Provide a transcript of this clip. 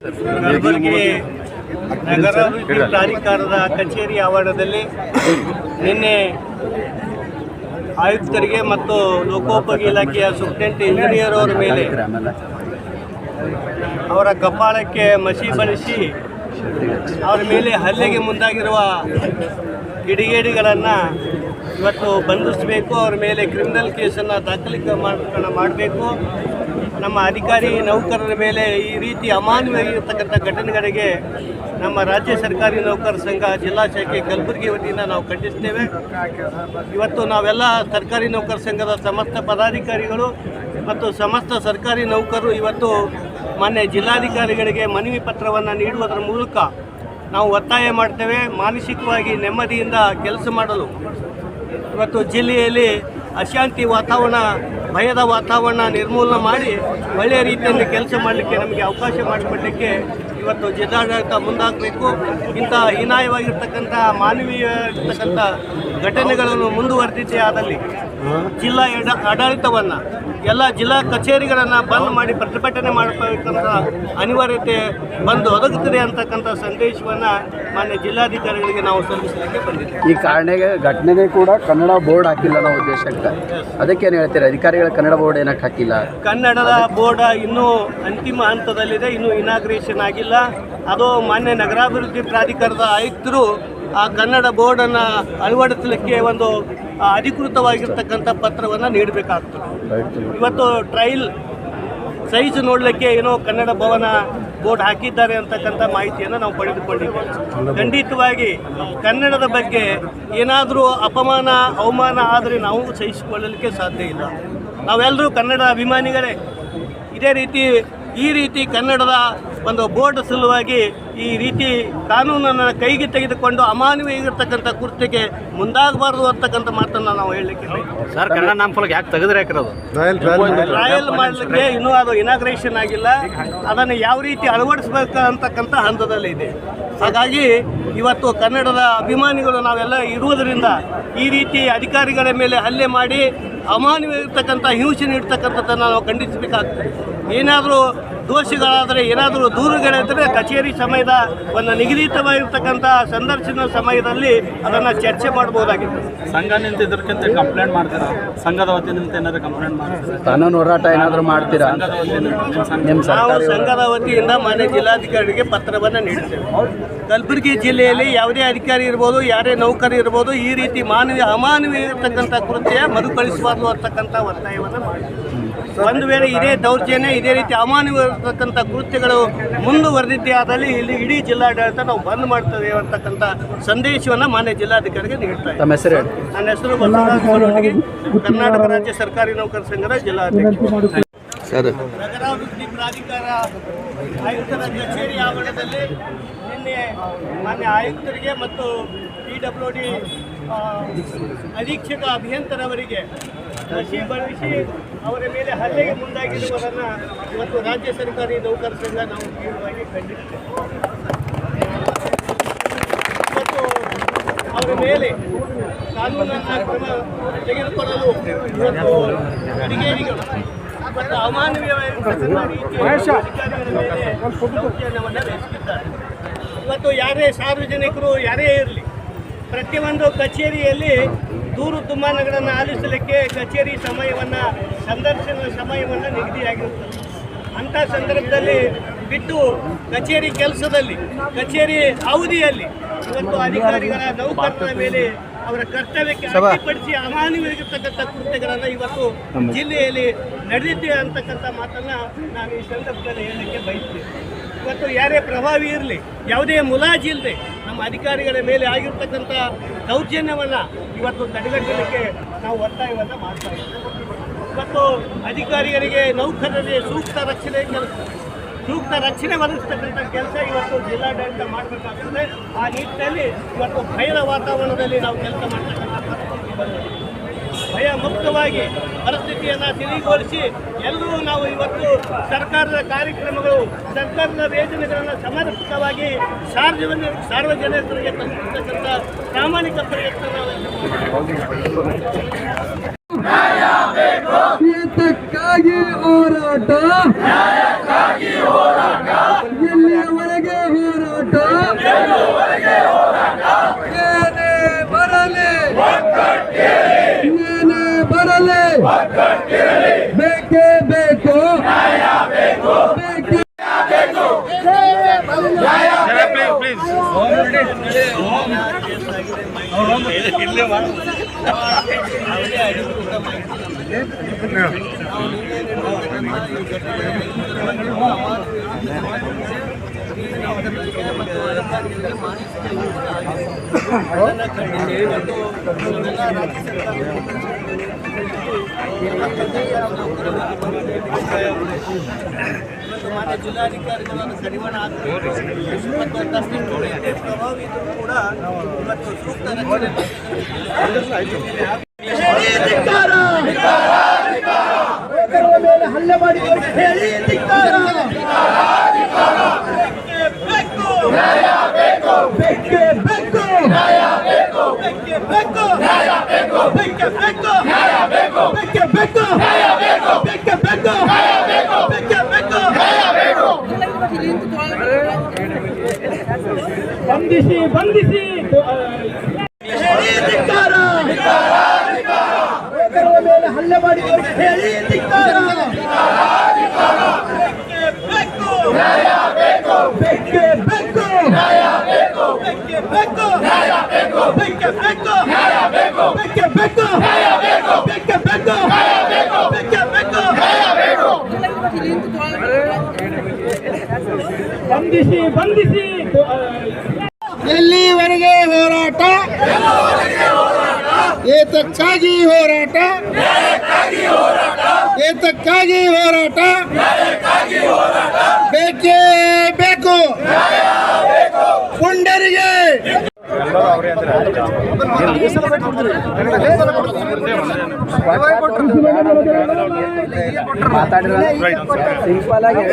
ಕಲಬುರಗಿ ಪ್ರಾಧಿಕಾರದ ಕಚೇರಿ ಆವರಣದಲ್ಲಿ ನಿನ್ನೆ ಆಯುಕ್ತರಿಗೆ ಮತ್ತು ಲೋಕೋಪಯೋಗಿ ಇಲಾಖೆಯ ಸೂಪ್ರೆಂಟ್ ಇಂಜಿನಿಯರ್ ಅವರ ಮೇಲೆ ಅವರ ಕಪಾಳಕ್ಕೆ ಮಸಿ ಬಳಸಿ ಅವರ ಮೇಲೆ ಹಲ್ಲೆಗೆ ಮುಂದಾಗಿರುವ ಕಿಡಿಗೇಡಿಗಳನ್ನು ಇವತ್ತು ಬಂಧಿಸಬೇಕು, ಅವರ ಮೇಲೆ ಕ್ರಿಮಿನಲ್ ಕೇಸನ್ನು ದಾಖಲಿಕ ಮಾಡ್ಕೊಂಡು ಮಾಡಬೇಕು. ನಮ್ಮ ಅಧಿಕಾರಿ ನೌಕರರ ಮೇಲೆ ಈ ರೀತಿ ಅಮಾನ್ಯವಾಗಿರ್ತಕ್ಕಂಥ ಘಟನೆಗಳಿಗೆ ನಮ್ಮ ರಾಜ್ಯ ಸರ್ಕಾರಿ ನೌಕರ ಸಂಘ ಜಿಲ್ಲಾ ಶಾಖೆ ಕಲಬುರಗಿ ವತಿಯಿಂದ ನಾವು ಖಂಡಿಸ್ತೇವೆ. ಇವತ್ತು ನಾವೆಲ್ಲ ಸರ್ಕಾರಿ ನೌಕರ ಸಂಘದ ಸಮಸ್ತ ಪದಾಧಿಕಾರಿಗಳು ಮತ್ತು ಸಮಸ್ತ ಸರ್ಕಾರಿ ನೌಕರರು ಇವತ್ತು ಮಾನ್ಯ ಜಿಲ್ಲಾಧಿಕಾರಿಗಳಿಗೆ ಮನವಿ ಪತ್ರವನ್ನು ನೀಡುವುದರ ಮೂಲಕ ನಾವು ಒತ್ತಾಯ ಮಾಡ್ತೇವೆ. ಮಾನಸಿಕವಾಗಿ ನೆಮ್ಮದಿಯಿಂದ ಕೆಲಸ ಮಾಡಲು. ಇವತ್ತು ಜಿಲ್ಲೆಯಲ್ಲಿ ಅಶಾಂತಿ ವಾತಾವರಣ ಭಯದ ವಾತಾವರಣ ನಿರ್ಮೂಲನೆ ಮಾಡಿ ಒಳ್ಳೆಯ ರೀತಿಯಲ್ಲಿ ಕೆಲಸ ಮಾಡಲಿಕ್ಕೆ ನಮಗೆ ಅವಕಾಶ ಮಾಡಿಕೊಡಲಿಕ್ಕೆ ಇವತ್ತು ಜಿಲ್ಲಾಡಳಿತ ಮುಂದಾಗಬೇಕು. ಇಂಥ ಹೀನಾಯವಾಗಿರ್ತಕ್ಕಂಥ ಮಾನವೀಯ ಇರ್ತಕ್ಕಂಥ ಘಟನೆಗಳನ್ನು ಮುಂದುವರೆದಿದ್ದೇ ಆದಲ್ಲಿ ಜಿಲ್ಲಾ ಎಡ ಆಡಳಿತವನ್ನು ಎಲ್ಲ ಜಿಲ್ಲಾ ಕಚೇರಿಗಳನ್ನು ಬಂದ್ ಮಾಡಿ ಪ್ರತಿಭಟನೆ ಮಾಡಬೇಕಂತ ಅನಿವಾರ್ಯತೆ ಬಂದು ಒದಗುತ್ತದೆ ಅಂತಕ್ಕಂಥ ಸಂದೇಶವನ್ನು ಮಾನ್ಯ ಜಿಲ್ಲಾಧಿಕಾರಿಗಳಿಗೆ ನಾವು ಸಲ್ಲಿಸಲಿಕ್ಕೆ ಬಂದಿದ್ದೇವೆ. ಈ ಕಾರಣಕ್ಕೆ ಘಟನೆಗೆ ಕೂಡ ಕನ್ನಡ ಬೋರ್ಡ್ ಹಾಕಿಲ್ಲ ನಾವು ಉದ್ದೇಶಕ್ಕೆ ಅದಕ್ಕೇನು ಹೇಳ್ತೀರಿ? ಅಧಿಕಾರಿಗಳ ಕನ್ನಡ ಬೋರ್ಡ್ ಏನಕ್ಕೆ ಹಾಕಿಲ್ಲ? ಕನ್ನಡದ ಬೋರ್ಡ್ ಇನ್ನೂ ಅಂತಿಮ ಹಂತದಲ್ಲಿದೆ ಇನ್ನೂ ಇನಾಗ್ರೇಷನ್ ಆಗಿಲ್ಲ. ಅದು ಮಾನ್ಯ ನಗರಾಭಿವೃದ್ಧಿ ಪ್ರಾಧಿಕಾರದ ಆಯುಕ್ತರು ಆ ಕನ್ನಡ ಬೋರ್ಡನ್ನು ಅಳವಡಿಸಲಿಕ್ಕೆ ಒಂದು ಅಧಿಕೃತವಾಗಿರ್ತಕ್ಕಂಥ ಪತ್ರವನ್ನು ನೀಡಬೇಕಾಗ್ತದೆ. ಇವತ್ತು ಟ್ರೈಲ್ ಸೈಜ್ ನೋಡಲಿಕ್ಕೆ ಏನೋ ಕನ್ನಡ ಭವನ ಬೋರ್ಡ್ ಹಾಕಿದ್ದಾರೆ ಅಂತಕ್ಕಂಥ ಮಾಹಿತಿಯನ್ನು ನಾವು ಪಡೆದುಕೊಂಡಿದ್ದೇವೆ. ಖಂಡಿತವಾಗಿ ಕನ್ನಡದ ಬಗ್ಗೆ ಏನಾದರೂ ಅಪಮಾನ, ಅವಮಾನ ಆದರೆ ನಾವು ಸಹಿಸಿಕೊಳ್ಳಲಿಕ್ಕೆ ಸಾಧ್ಯ ಇಲ್ಲ. ನಾವೆಲ್ಲರೂ ಕನ್ನಡ ಅಭಿಮಾನಿಗಳೇ. ಇದೇ ರೀತಿ, ಈ ರೀತಿ ಕನ್ನಡದ ಒಂದು ಬೋರ್ಡ್ ಸಲುವಾಗಿ ಈ ರೀತಿ ಕಾನೂನನ್ನು ಕೈಗೆ ತೆಗೆದುಕೊಂಡು ಅಮಾನವೀಯವಾಗಿರ್ತಕ್ಕಂಥ ಕೃತ್ಯಕ್ಕೆ ಮುಂದಾಗಬಾರ್ದು ಅಂತಕ್ಕಂಥ ಮಾತನ್ನು ನಾವು ಹೇಳಲಿಕ್ಕೆ. ಸರ್ ಕನ್ನಡ ನಾಮಫಲಕ ಯಾಕೆ ತೆಗೆದ್ರೆ ಹಾಕಿರೋದು ಟ್ರಯಲ್ ಮಾಡಲಿಕ್ಕೆ ಇನ್ನೂ ಅದು ಇನಾಗ್ರೇಷನ್ ಆಗಿಲ್ಲ. ಅದನ್ನು ಯಾವ ರೀತಿ ಅಳವಡಿಸಬೇಕು ಅಂತಕ್ಕಂಥ ಹಂತದಲ್ಲಿ ಇದೆ. ಹಾಗಾಗಿ ಇವತ್ತು ಕನ್ನಡದ ಅಭಿಮಾನಿಗಳು ನಾವೆಲ್ಲ ಇರುವುದರಿಂದ ಈ ರೀತಿ ಅಧಿಕಾರಿಗಳ ಮೇಲೆ ಹಲ್ಲೆ ಮಾಡಿ ಅಮಾನ್ಯವಾಗಿರ್ತಕ್ಕಂಥ ಹಿಂಸೆ ನೀಡ್ತಕ್ಕಂಥದ್ದನ್ನು ನಾವು ಖಂಡಿಸಬೇಕಾಗ್ತದೆ. ಏನಾದರೂ ದೋಷಿಗಳಾದರೆ ಏನಾದರೂ ದೂರುಗಳಿದ್ದರೆ ಕಚೇರಿ ಸಮಯದ ಒಂದು ನಿಗದಿತವಾಗಿರ್ತಕ್ಕಂಥ ಸಂದರ್ಶನ ಸಮಯದಲ್ಲಿ ಅದನ್ನು ಚರ್ಚೆ ಮಾಡ್ಬೋದಾಗಿತ್ತು. ಸಂಘ ನಿಂತಿದ್ದಕ್ಕಿಂತ ಕಂಪ್ಲೇಂಟ್ ಮಾಡ್ತೀರಾ? ಸಂಘದ ವತಿಯಿಂದ ಏನಾದರೂ ಕಂಪ್ಲೇಂಟ್ ಮಾಡ್ತೀರಾ? ಕಾನೂನು ಹೋರಾಟ ಏನಾದರೂ ಮಾಡ್ತೀರಾ? ನಾವು ಸಂಘದ ವತಿಯಿಂದ ಮಾನ್ಯ ಜಿಲ್ಲಾಧಿಕಾರಿಗೆ ಪತ್ರವನ್ನು ನೀಡ್ತೇವೆ. ಕಲಬುರಗಿ ಜಿಲ್ಲೆಯಲ್ಲಿ ಯಾವುದೇ ಅಧಿಕಾರಿ ಇರ್ಬೋದು ಯಾರೇ ನೌಕರಿ ಇರ್ಬೋದು ಈ ರೀತಿ ಮಾನವೀಯ ಅಮಾನವೀಯ ಇರತಕ್ಕಂಥ ಕೃತ್ಯ ಮರುಕಳಿಸಬಾರ್ದು ಅಂತಕ್ಕಂಥ ಒತ್ತಾಯವನ್ನು ಮಾಡಿ ಒಂದು ವೇಳೆ ಇದೇ ದೌರ್ಜನ್ಯ ಇದೇ ರೀತಿ ಅಮಾನವೀಯ ಇರ್ತಕ್ಕಂಥ ಕೃತ್ಯಗಳು ಮುಂದುವರೆದಿದ್ದೇ ಆದಲ್ಲಿ ಇಲ್ಲಿ ಇಡೀ ಜಿಲ್ಲಾಡಳಿತ ನಾವು ಬಂದ್ ಮಾಡ್ತೇವೆ ಅಂತಕ್ಕಂಥ ಸಂದೇಶವನ್ನು ಮಾನ್ಯ ಜಿಲ್ಲಾಧಿಕಾರಿಗೆ ನೀಡ್ತಾ ಇದ್ದಾರೆ ತಮ್ಮ ಹೆಸರು ನನ್ನ ಹೆಸರು ಬಸವರಾಜ ಕರ್ನಾಟಕ ರಾಜ್ಯ ಸರ್ಕಾರಿ ನೌಕರ ಸಂಘದ ಜಿಲ್ಲಾಧ್ಯಕ್ಷ ಸರ್. ನಗರಾಭಿವೃದ್ಧಿ ಪ್ರಾಧಿಕಾರ ಆಯುಕ್ತರ ಕಚೇರಿ ಆವರಣದಲ್ಲಿ ನಿನ್ನೆ ಮಾನ್ಯ ಆಯುಕ್ತರಿಗೆ ಮತ್ತು ಪಿ ಡಬ್ಲ್ಯೂ ಡಿ ಅಧೀಕ್ಷಕ ಅಭಿಯಂತರವರಿಗೆ ಕಸಿ ಬಳಸಿ ಅವರ ಮೇಲೆ ಹಲ್ಲೆಗೆ ಮುಂದಾಗಿರುವುದನ್ನು ಇವತ್ತು ರಾಜ್ಯ ಸರ್ಕಾರಿ ನೌಕರ ಸಂಘ ನಾವು ತೀವ್ರವಾಗಿ ಖಂಡಿಸ್ತೇವೆ ಮತ್ತು ಅವರ ಮೇಲೆ ಕಾನೂನನ್ನ ಕ್ರಮ ತೆಗೆದುಕೊಳ್ಳಲು ಇವತ್ತು ಕಿಡಿಗೇಡಿಗಳು ಮತ್ತು ಅಮಾನವೀಯ ದೌರ್ಜನ್ಯವನ್ನು ನಡೆಸುತ್ತಿದ್ದಾರೆ ಇವತ್ತು ಯಾರೇ ಸಾರ್ವಜನಿಕರು ಯಾರೇ ಇರಲಿ ಪ್ರತಿಯೊಂದು ಕಚೇರಿಯಲ್ಲಿ ದೂರು ದುಮ್ಮಾನಗಳನ್ನು ಆಲಿಸಲಿಕ್ಕೆ ಕಚೇರಿ ಸಮಯವನ್ನು ಸಂದರ್ಶನದ ಸಮಯವನ್ನು ನಿಗದಿಯಾಗಿರುತ್ತದೆ. ಅಂಥ ಸಂದರ್ಭದಲ್ಲಿ ಬಿಟ್ಟು ಕಚೇರಿ ಕೆಲಸದಲ್ಲಿ ಕಚೇರಿ ಅವಧಿಯಲ್ಲಿ ಇವತ್ತು ಅಧಿಕಾರಿಗಳ ನೌಕರರ ಮೇಲೆ ಅವರ ಕರ್ತವ್ಯಕ್ಕೆ ಅಡ್ಡಿಪಡಿಸಿ ಅಮಾನವೀಯವಾಗಿರ್ತಕ್ಕಂಥ ಕೃತ್ಯಗಳನ್ನು ಇವತ್ತು ಜಿಲ್ಲೆಯಲ್ಲಿ ನಡೆದಿದೆ ಅಂತಕ್ಕಂಥ ಮಾತನ್ನು ನಾನು ಈ ಸಂದರ್ಭದಲ್ಲಿ ಹೇಳಲಿಕ್ಕೆ ಬಯಸ್ತೀನಿ. ಇವತ್ತು ಯಾರೇ ಪ್ರಭಾವಿ ಇರಲಿ ಯಾವುದೇ ಮುಲಾಜಿಲ್ಲದೆ ಅಧಿಕಾರಿಗಳ ಮೇಲೆ ಆಗಿರ್ತಕ್ಕಂಥ ದೌರ್ಜನ್ಯವನ್ನು ಇವತ್ತು ತಡೆಗಟ್ಟಲಿಕ್ಕೆ ನಾವು ಒತ್ತಾಯವನ್ನು ಮಾಡ್ತಾ ಇದ್ದೇವೆ ಮತ್ತು ಅಧಿಕಾರಿಗಳಿಗೆ ನೌಕರರಿಗೆ ಸೂಕ್ತ ರಕ್ಷಣೆ ಕೆಲಸ ಸೂಕ್ತ ರಕ್ಷಣೆ ಒದಗಿಸ್ತಕ್ಕಂಥ ಕೆಲಸ ಇವತ್ತು ಜಿಲ್ಲಾಡಳಿತ ಮಾಡಬೇಕಾಗ್ತದೆ ಆ ನಿಟ್ಟಿನಲ್ಲಿ ಇವತ್ತು ಭಯದ ವಾತಾವರಣದಲ್ಲಿ ನಾವು ಕೆಲಸ ಮಾಡ್ತಕ್ಕಂಥ ಪರಿಸ್ಥಿತಿ ಬಂದಿದೆ. ಭಯ ಮುಕ್ತವಾಗಿ ಪರಿಸ್ಥಿತಿಯನ್ನು ತಿಳಿಗೊಳಿಸಿ ಎಲ್ಲರೂ ನಾವು ಇವತ್ತು ಸರ್ಕಾರದ ಕಾರ್ಯಕ್ರಮಗಳು, ಸರ್ಕಾರದ ಯೋಜನೆಗಳನ್ನು ಸಮರ್ಪಕವಾಗಿ ಸಾರ್ವಜನಿಕ ಸಾರ್ವಜನಿಕರಿಗೆ ತಲುಪಿಸ್ತಕ್ಕಂಥ ಪ್ರಾಮಾಣಿಕ ಪ್ರಯತ್ನ ಹೋರಾಟ. ಖಂಡಿಸಿ ಮಾನ್ಯ ಜಿಲ್ಲಾಧಿಕಾರಿಗಳನ್ನು ಕಡಿವಾಣ ತಪ್ಪಿಟ್ಟು ಪ್ರಭಾವಿತರು ಕೂಡ ಇವತ್ತು ಸೂಕ್ತ ಮೇಲೆ ಹಲ್ಲೆ ಮಾಡಿ ಬೇಕೇ ಬೇಕು ಬೇಕೇ ಬೇಕು ಬೇಕೇ ಬೇಕು ಬೇಕೇ ಬೇಕು ಬೇಕೇ ಬಂಧಿಸಿ ಬಂಧಿಸಿ. ಧಿಕ್ಕಾರ ರೈತರ ಮೇಲೆ ಹಲ್ಲೆ ಮಾಡಿದವರಿಗೆ ಹೇಳಿ ಬೇಕೇ ಬೇಕು ಬೇಕೇ ಬೇಕು ಬೇಕೇ ಬೇಕು ಬೇಕೇ ಬೇಕು ಬೇಕೇ ಬೇಕು ಬೇಕೇ ಬೇಕು ಬಂಧಿಸಿ ಬಂಧಿಸಿ. ಹೋರಾಟ. ಏತಕ್ಕಾಗಿ ಹೋರಾಟ. ಏತಕ್ಕಾಗಿ ಹೋರಾಟ. ಬೇಕೇ ಬೇಕು. ಪುಂಡರಿಗೆ. ಮಾತಾಡಿದ್ರೆ ಸಿಂಪಲ್ ಆಗಿ